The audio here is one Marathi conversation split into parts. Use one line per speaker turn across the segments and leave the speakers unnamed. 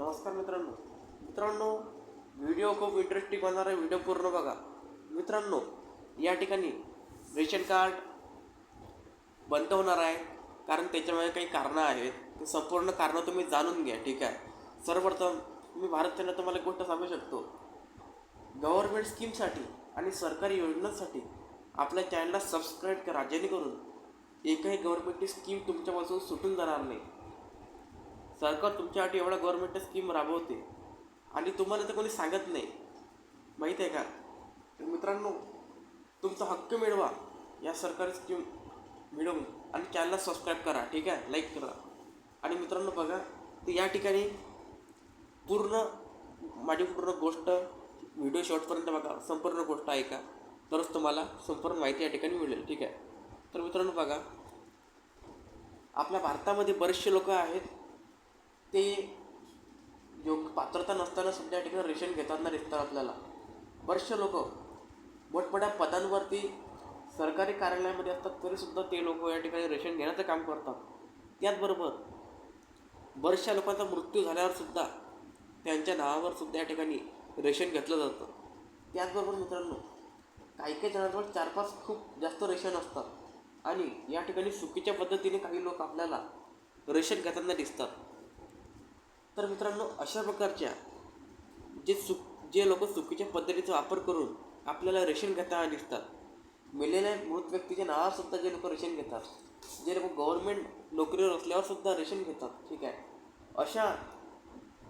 नमस्कार मित्रांनो. मित्रांनो व्हिडिओ खूप इंटरेस्टिंग होणार आहे. व्हिडिओ पूर्ण बघा. मित्रांनो या ठिकाणी रेशन कार्ड बंद होणार आहे. कारण त्याच्यामध्ये काही कारणं आहेत. ते संपूर्ण कारणं तुम्ही जाणून घ्या ठीक आहे? सर्वप्रथम मी भारत त्यांना तुम्हाला एक गोष्ट सांगू शकतो. गव्हर्मेंट स्कीमसाठी आणि सरकारी योजनांसाठी आपल्या चॅनलला सबस्क्राईब करा. जेणेकरून एकही गव्हर्मेंटची स्कीम तुमच्यापासून सुटून जाणार नाही. सरकार तुमच्यासाठी एवढा गव्हर्मेंट स्कीम राबवते. आणि तुम्हाला तर कोणी सांगत नाही. माहीत आहे का? तर मित्रांनो तुमचा हक्क मिळवा. या सरकारी स्कीम मिळवून आणि चॅनलला सबस्क्राईब करा ठीक आहे? लाईक करा. आणि मित्रांनो बघा तर या ठिकाणी पूर्ण माझी पूर्ण गोष्ट व्हिडिओ शॉर्टपर्यंत बघा संपूर्ण गोष्ट ऐका. तरच तुम्हाला संपूर्ण माहिती या ठिकाणी मिळेल ठीक आहे? तर मित्रांनो बघा आपल्या भारतामध्ये बरेचसे लोक आहेत ते योग्य पात्रता नसताना सुद्धा या ठिकाणी रेशन घेताना दिसतात आपल्याला. बरेचसे लोक मोठमोठ्या पदांवरती सरकारी कार्यालयामध्ये असतात तरीसुद्धा ते लोक या ठिकाणी रेशन घेण्याचं काम करतात. त्याचबरोबर बऱ्याचशा लोकांचा मृत्यू झाल्यावर सुद्धा त्यांच्या नावावर सुद्धा या ठिकाणी रेशन घेतलं जातं. त्याचबरोबर मित्रांनो काही काही जणांजवळ चार पाच खूप जास्त रेशन असतात आणि या ठिकाणी चुकीच्या पद्धतीने काही लोक आपल्याला रेशन घेताना दिसतात. तर मित्रांनो अशा प्रकारच्या जे चुक जे लोक चुकीच्या पद्धतीचा वापर करून आपल्याला रेशन घेताना दिसतात. मेलेल्या मृत व्यक्तीच्या नावासुद्धा जे लोक रेशन घेतात जे लोक गव्हर्नमेंट नोकरीवर असल्यावर सुद्धा रेशन घेतात ठीक आहे? अशा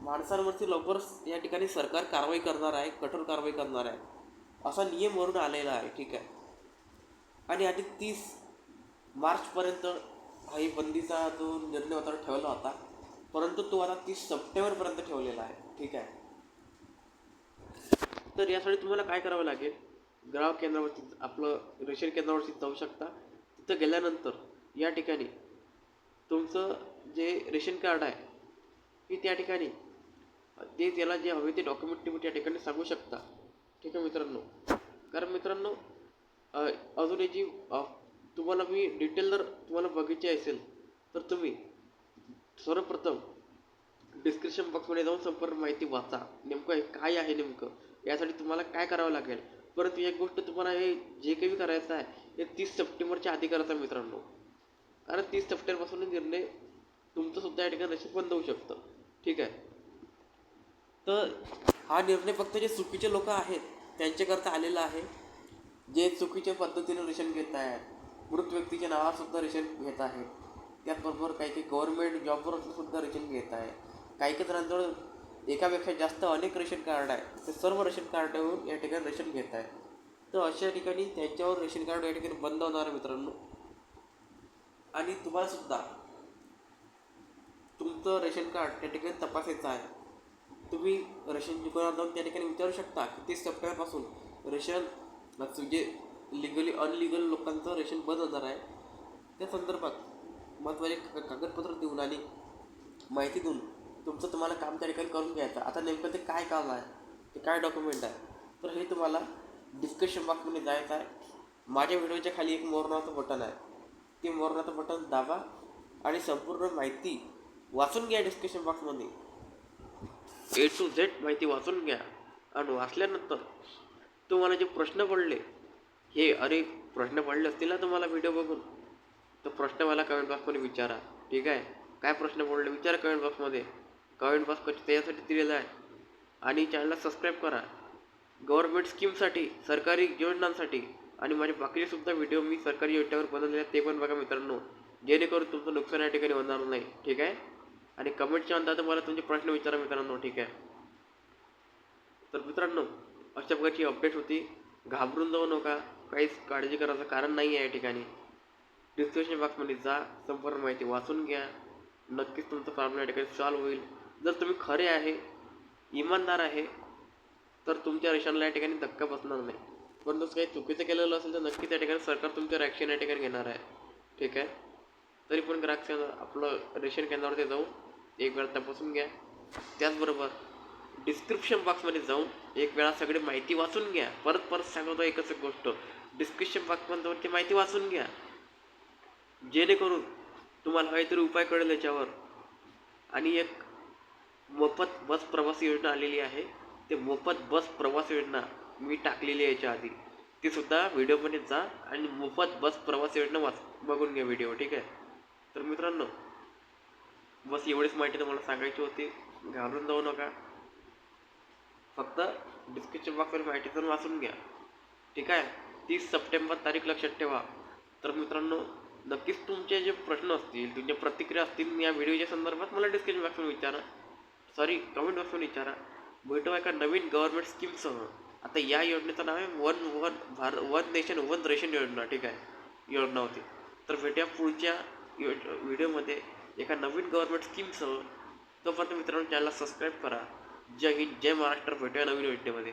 माणसांवरती लवकरच या ठिकाणी सरकार कारवाई करणार आहे कठोर कारवाई करणार आहे असा नियम वरून आलेला आहे ठीक आहे? आणि आधी तीस मार्चपर्यंत हा बंदीचा जो निर्णय होता ठेवला होता. परंतु तो आता तीस सप्टेंबरपर्यंत ठेवलेला आहे. ठीक आहे? तर यासाठी तुम्हाला काय करावं लागेल? ग्राहक केंद्रावरती आपलं रेशन केंद्रावरती जाऊ शकता. तिथं गेल्यानंतर या ठिकाणी तुमचं जे रेशन कार्ड आहे की त्या ठिकाणी ते त्याला जे हवे ते डॉक्युमेंट तुम्ही त्या ठिकाणी सांगू शकता. ठीक आहे मित्रांनो? कारण मित्रांनो अजून याची तुम्हाला मी डिटेल जर तुम्हाला बघायची असेल तर तुम्ही सर्वप्रथम डिस्क्रिप्शन बॉक्समध्ये जाऊन संपूर्ण माहिती वाचा. नेमकं हे काय आहे नेमकं? यासाठी तुम्हाला काय करावं लागेल? परंतु एक गोष्ट तुम्हाला हे जे काही करायचं आहे हे तीस सप्टेंबरच्या आधी करायचं आहे मित्रांनो. कारण तीस सप्टेंबरपासून निर्णय तुमचं सुद्धा या ठिकाणी नशीब बंद होऊ शकतं. ठीक आहे? तर हा निर्णय फक्त जे चुकीचे लोक आहेत त्यांच्याकरता आलेला आहे. जे चुकीच्या पद्धतीने रेशन घेत आहेत मृत व्यक्तीच्या नावासुद्धा रेशन घेत आहेत. त्याचबरोबर काही काही गव्हर्नमेंट जॉबवर सुद्धा रेशन घेत आहे. काही काही जणांजवळ एकापेक्षा जास्त अनेक रेशन कार्ड आहे. ते सर्व रेशन कार्डावरून या ठिकाणी रेशन घेत आहे. तर अशा ठिकाणी त्यांच्यावर रेशन कार्ड या ठिकाणी बंद होणार आहे मित्रांनो. आणि तुम्हाला सुद्धा तुमचं रेशन कार्ड त्या ठिकाणी तपासायचं आहे. तुम्ही रेशन दुकानात जाऊन त्या ठिकाणी विचारू शकता की तीस सप्टेंबरपासून रेशन म्हणजे जे लिगली अनलिगल लोकांचं रेशन बंद होणार आहे. त्या संदर्भात महत्त्वाचे क कागदपत्र देऊन आणि माहिती देऊन तुमचं तुम्हाला काम त्या ठिकाणी करून घ्यायचं. आता नेमकं ते काय काम आहे? ते काय डॉक्युमेंट आहे? तर हे तुम्हाला डिस्कशन बॉक्समध्ये जायचं आहे. माझ्या व्हिडिओच्या खाली एक मोरनाचं बटन आहे. ते मोरनाचं बटन दाबा आणि संपूर्ण माहिती वाचून घ्या डिस्कशन बॉक्समध्ये ए टू झेड माहिती वाचून घ्या. आणि वाचल्यानंतर तुम्हाला जे प्रश्न पडले हे अरे प्रश्न पडले असतील ना तुम्हाला व्हिडिओ बघून? तो प्रश्न मला कमेंट बॉक्समध्ये विचारा. ठीक आहे? काय प्रश्न पडले विचारा कमेंट बॉक्समध्ये कमेंट बॉक्स कशी त्याच्यासाठी दिलेला आहे. आणि चॅनलला सबस्क्राईब करा. गव्हर्नमेंट स्कीमसाठी सरकारी योजनांसाठी आणि माझे बाकीचे सुद्धा व्हिडिओ मी सरकारी योजनेवर बनवलेले आहेत ते पण बघा मित्रांनो. जेणेकरून तुमचं नुकसान या ठिकाणी होणार नाही. ठीक आहे? आणि कमेंटच्या अंदाज मला तुमचे प्रश्न विचारा मित्रांनो. ठीक आहे? तर मित्रांनो अशा प्रकारची अपडेट होती. घाबरून जाऊ नका. काहीच काळजी करायचं कारण नाही आहे या ठिकाणी. डिस्क्रिप्शन बॉक्समध्ये जा संपूर्ण माहिती वाचून घ्या. नक्कीच तुमचं प्रॉब्लेम या ठिकाणी सॉल्व्ह होईल. जर तुम्ही खरे आहे इमानदार आहे तर तुमच्या रेशनला या ठिकाणी धक्का बसणार नाही. परंतु काही चुकीचं केलेलं असेल तर नक्कीच या ठिकाणी सरकार तुमच्यावर ॲक्शन या ठिकाणी घेणार आहे. ठीक आहे? तरी पण ग्राहक केंद्र आपलं रेशन केंद्रावरती जाऊन एक वेळा तपासून घ्या. त्याचबरोबर डिस्क्रिप्शन बॉक्समध्ये जाऊन एक वेळा सगळी माहिती वाचून घ्या. परत परत सांगतो एकच एक गोष्ट. डिस्क्रिप्शन बॉक्समध्ये जाऊन ती माहिती वाचून घ्या. जेणेकरून तुम्हाला काहीतरी उपाय कळेल याच्यावर. आणि एक मोफत बस प्रवास योजना आलेली आहे. ते मोफत बस प्रवास योजना मी टाकलेली आहे याच्या आधी. ती सुद्धा व्हिडिओमध्ये जा आणि मोफत बस प्रवास योजना वाच बघून घ्या व्हिडिओ ठीक आहे? तर मित्रांनो बस एवढीच माहिती तुम्हाला सांगायची होती. घाबरून जाऊ नका. फक्त डिस्क्रिप्शन बॉक्सवर माहिती तर वाचून घ्या. ठीक आहे? तीस सप्टेंबर तारीख लक्षात ठेवा. तर मित्रांनो नक्कीच तुमचे जे प्रश्न असतील तुमच्या प्रतिक्रिया असतील या व्हिडिओच्या संदर्भात मला डिस्क्रिप्शन बॉक्समध्ये विचारा. सॉरी कमेंट बॉक्समध्ये विचारा. भेटू एका नवीन गव्हर्नमेंट स्कीमसह आता या योजनेचं नाव आहे वन वन भार वन नेशन वन रेशन योजना ठीक आहे? योजना होती. तर भेटूया पुढच्या यो व्हिडिओमध्ये एका नवीन गव्हर्नमेंट स्कीमसह तोपर्यंत मित्रांनो चॅनलला सबस्क्राईब करा. जय हिंद जय महाराष्ट्र. भेटूया नवीन योजनेमध्ये